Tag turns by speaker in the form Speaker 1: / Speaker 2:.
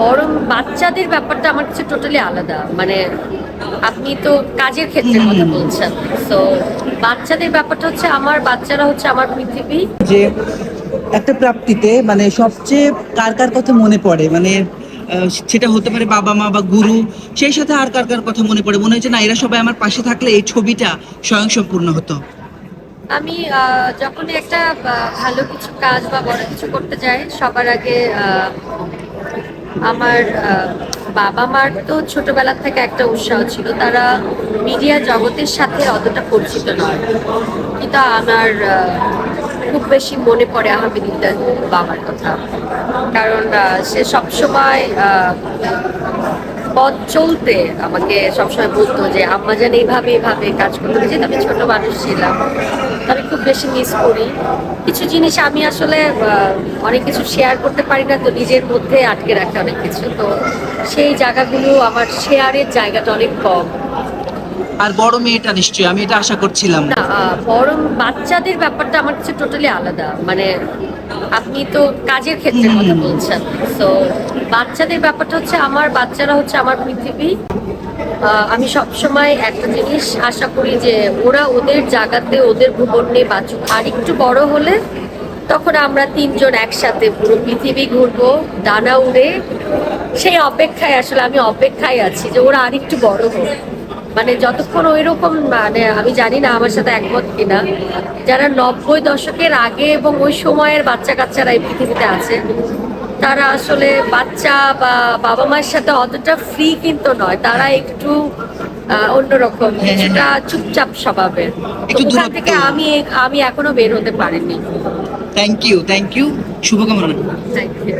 Speaker 1: বরং বাচ্চাদের ব্যাপারটা আমার কাছে টোটালি আলাদা। মানে আপনি তো কাজের ক্ষেত্রে কথা বলছেন। তো বাচ্চাদের ব্যাপারটা হচ্ছে আমার বাচ্চারা হচ্ছে আমার পৃথিবী।
Speaker 2: যে একটা প্রাপ্তিতে মানে সবচেয়ে কার কার কথা মনে পড়ে? মানে সেটা হতে পারে বাবা মা বা গুরু সেই সাথে আর কার কার কথা মনে পড়ে? মনে হচ্ছে না এরা সবাই আমার পাশে থাকলে এই ছবিটা স্বয়ংসম্পূর্ণ হতো।
Speaker 1: আমি আহ, যখনই একটা ভালো কিছু কাজ বা বড় কিছু করতে যাই সবার আগে আমার বাবা মার তো ছোটবেলা থেকে একটা উৎসাহ ছিল। তারা মিডিয়া জগতের সাথে অতটা পরিচিত নয়। কিন্তু আমার খুব বেশি মনে পড়ে আহমেদিনটা বাবার কথা। কারণ সে সবসময় পথ চলতে আমাকে সবসময় বলতো যে, আম্মা যেন এইভাবে এইভাবে কাজ করতে হবে যেহেতু আমি ছোট মানুষ ছিলাম আমি খুব বেশি মিস করি। কিছু জিনিস আমি আসলে অনেক কিছু শেয়ার করতে পারি না, তো নিজের মধ্যে আটকে রাখে অনেক কিছু। তো সেই জায়গাগুলো, আমার শেয়ারের জায়গাটা অনেক কম।
Speaker 2: আর বড় মেয়েটা নিশ্চয়ই আমি এটা আশা করছিলাম।
Speaker 1: না বরং বাচ্চাদের ব্যাপারটা আমার কাছে টোটালি আলাদা। মানে আপনি তো কাজের ক্ষেত্রে কথা বলছেন। তো বাচ্চাদের ব্যাপারটা হচ্ছে আমার বাচ্চারা হচ্ছে আমার পৃথিবী। আমি সবসময় একটা জিনিস আশা করি যে ওরা ওদের জায়গাতে ওদের ভুবন বাঁচুক। আর একটু বড় হলে তখন আমরা তিনজন একসাথে পুরো পৃথিবী ঘুরবো ডানা উড়ে। সেই অপেক্ষায় আসলে আমি অপেক্ষায় আছি যে ওরা আরেকটু বড় হোক। মানে যতক্ষণ ওই রকম মানে আমি জানি না আমার সাথে একমত কিনা যারা নব্বই দশকের আগে এবং ওই সময়ের বাচ্চা কাচ্চারা এই পৃথিবীতে আছে তারা আসলে বাচ্চা বা বাবা মায়ের সাথে অতটা ফ্রি কিন্তু নয় তারা একটু অন্যরকম
Speaker 2: হ্যাঁ, হ্যাঁ,
Speaker 1: কিছুটা চুপচাপ স্বভাবের। ওখান থেকে আমি আমি এখনও বের হতে পারিনি।
Speaker 2: থ্যাংক ইউ থ্যাংক ইউ শুভকামনা।
Speaker 1: Thank you